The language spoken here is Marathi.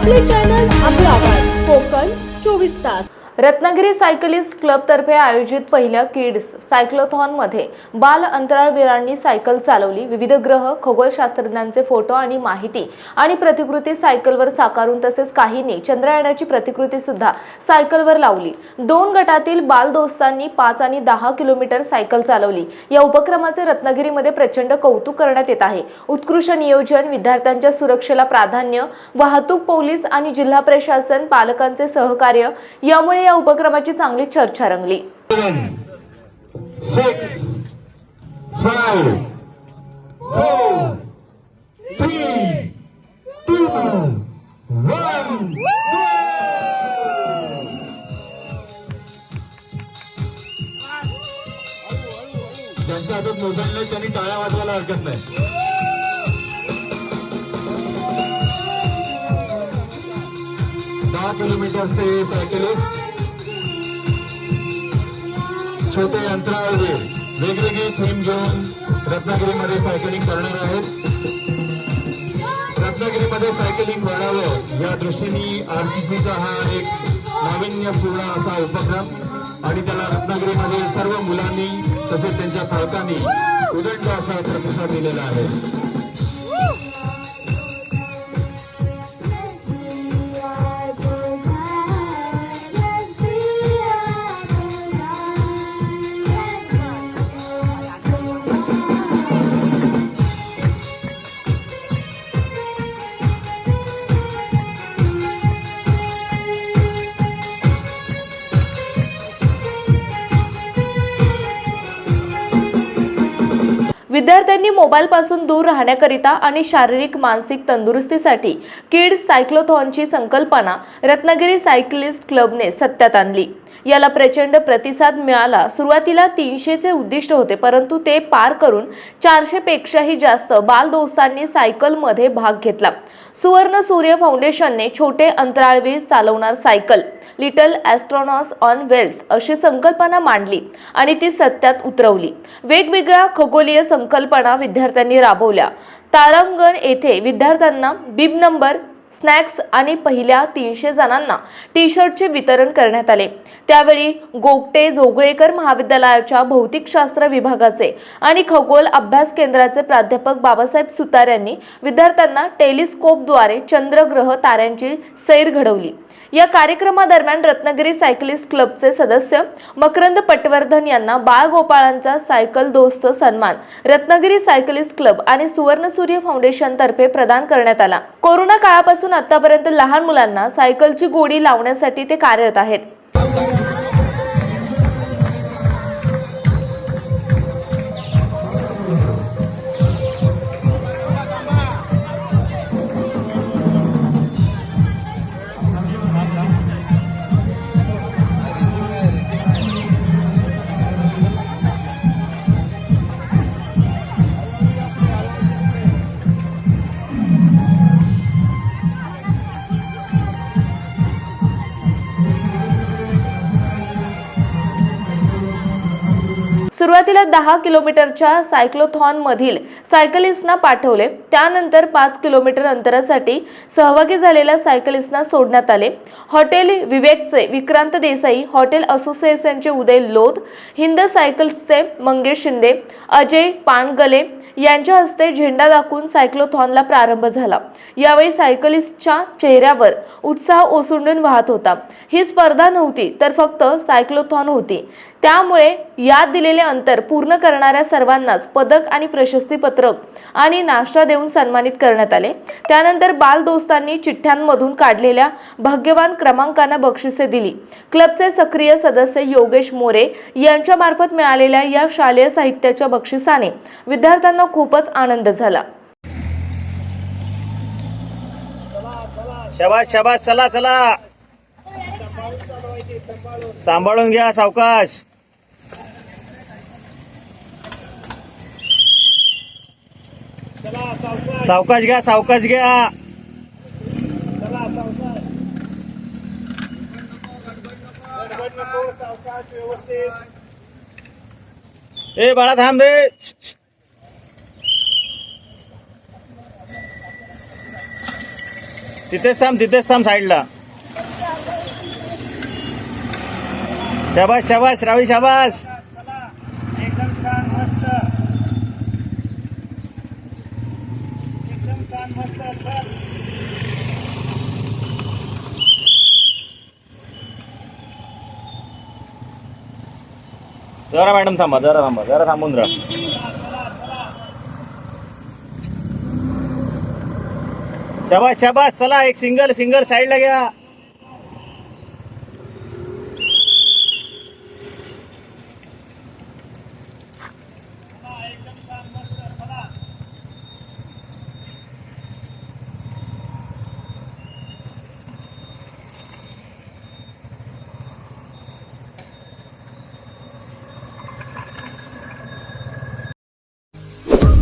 आपले चॅनल आपला आवाज. कोकण चोवीस तास. रत्नागिरी सायकलिस्ट क्लबतर्फे आयोजित पहिल्या किड्स सायक्लोथॉनमध्ये बाल अंतराळवीरांनी सायकल चालवली. विविध ग्रह खगोलशास्त्रज्ञांचे फोटो आणि माहिती आणि प्रतिकृती सायकलवर साकारून तसेच काहींनी चंद्रयानाची प्रतिकृती सुद्धा सायकलवर लावली. दोन गटातील बाल दोस्तांनी पाच आणि दहा किलोमीटर सायकल चालवली. या उपक्रमाचे रत्नागिरीमध्ये प्रचंड कौतुक करण्यात येत आहे. उत्कृष्ट नियोजन विद्यार्थ्यांच्या सुरक्षेला प्राधान्य वाहतूक पोलीस आणि जिल्हा प्रशासन पालकांचे सहकार्य यामुळे या उपक्रमाची चांगली चर्चा रंगली. ज्यांच्या हातात मोबाईल नाही त्यांनी टाळ्या वाजवायला हरकत नाही दहा किलोमीटर से सायकलिस्ट छोटे अंतराळवीर वेगवेगळी थीम घेऊन रत्नागिरीमध्ये सायकलिंग करणार आहेत. रत्नागिरीमध्ये सायकलिंग वाढावं या दृष्टीने आरसीसीचा हा एक नाविन्यपूर्ण असा उपक्रम आणि त्याला रत्नागिरीमध्ये सर्व मुलांनी तसेच त्यांच्या पालकांनी उदंड असा प्रतिसाद दिलेला आहे. विद्यार्थ्यांनी मोबाईलपासून दूर राहण्याकरिता आणि शारीरिक मानसिक तंदुरुस्तीसाठी किड्स सायक्लोथॉनची संकल्पना रत्नागिरी सायकलिस्ट क्लबने सत्यात आणली. याला प्रचंड प्रतिसाद मिळाला. सुरुवातीला तीनशेचे उद्दिष्ट होते परंतु ते पार करून चारशेपेक्षाही जास्त बालदोस्तांनी सायकलमध्ये भाग घेतला. सुवर्ण सूर्य फाउंडेशनने छोटे अंतराळवीर चालवणार cycle little astronauts on wheels अशी संकल्पना मांडली आणि ती सत्यात उतरवली. वेगवेगळ्या खगोलीय संकल्पना विद्यार्थ्यांनी राबवल्या. तारांगण येथे विद्यार्थ्यांना बिब नंबर स्नॅक्स आणि पहिल्या तीनशे जणांना टी शर्टचे वितरण करण्यात आले. त्यावेळी गोगटे जोगळेकर महाविद्यालयाच्या भौतिकशास्त्र विभागाचे आणि खगोल अभ्यास केंद्राचे प्राध्यापक बाबासाहेब सुतार यांनी विद्यार्थ्यांना टेलिस्कोपद्वारे चंद्रग्रह ताऱ्यांची सैर घडवली. या कार्यक्रमादरम्यान रत्नागिरी सायकलिस्ट क्लबचे सदस्य मकरंद पटवर्धन यांना बाळगोपाळांचा सायकल दोस्त सन्मान रत्नागिरी सायकलिस्ट क्लब आणि सुवर्णसूर्य फाउंडेशन तर्फे प्रदान करण्यात आला. कोरोना काळापासून आतापर्यंत लहान मुलांना सायकलची गोडी लावण्यासाठी ते कार्यरत आहेत. सुरुवातीला दहा किलोमीटरच्या सायक्लोथॉनमधील सायकलिस्टना पाठवले. त्यानंतर पाच किलोमीटर अंतरासाठी सहभागी झालेल्या सायकलिस्टना सोडण्यात आले. हॉटेल विवेकचे विक्रांत देसाई हॉटेल असोसिएशनचे उदय लोध हिंद सायकल्सचे मंगेश शिंदे अजय पानगले यांच्या हस्ते झेंडा दाखवून सायक्लोथॉनला प्रारंभ झाला. यावेळी सायकलिस्टच्या चेहऱ्यावर उत्साह ओसंडून वाहत होता. ही स्पर्धा नव्हती तर फक्त सायक्लोथॉन होती. त्यामुळे यात दिलेले अंतर पूर्ण करणाऱ्या सर्वांनाच पदक आणि प्रशस्ती पत्रक आणि नाश्ता देऊन सन्मानित करण्यात आले. त्यानंतर बाल दोस्तांनी चिठ्ठ्यांमधून काढलेल्या भाग्यवान क्रमांकांना बक्षिसे दिली. क्लबचे सक्रिय सदस्य योगेश मोरे यांच्या मार्फत मिळालेल्या या शालेय साहित्याच्या बक्षिसाने विद्यार्थ्यांना खूपच आनंद झाला. शबाज शबाज चला चला. सांभाळून घ्या सावकाश. सावकाश घ्या सावकाश घ्या. ए बाळा थांब रे. तिथेच थांब तिथेच थांब साईडला. शाबास शाबास रावी शाबास. जरा मॅडम थांबा जरा थांबा जरा थांबून राहा. शाबास शाबास चला एक सिंगल सिंगल साईडला घ्या.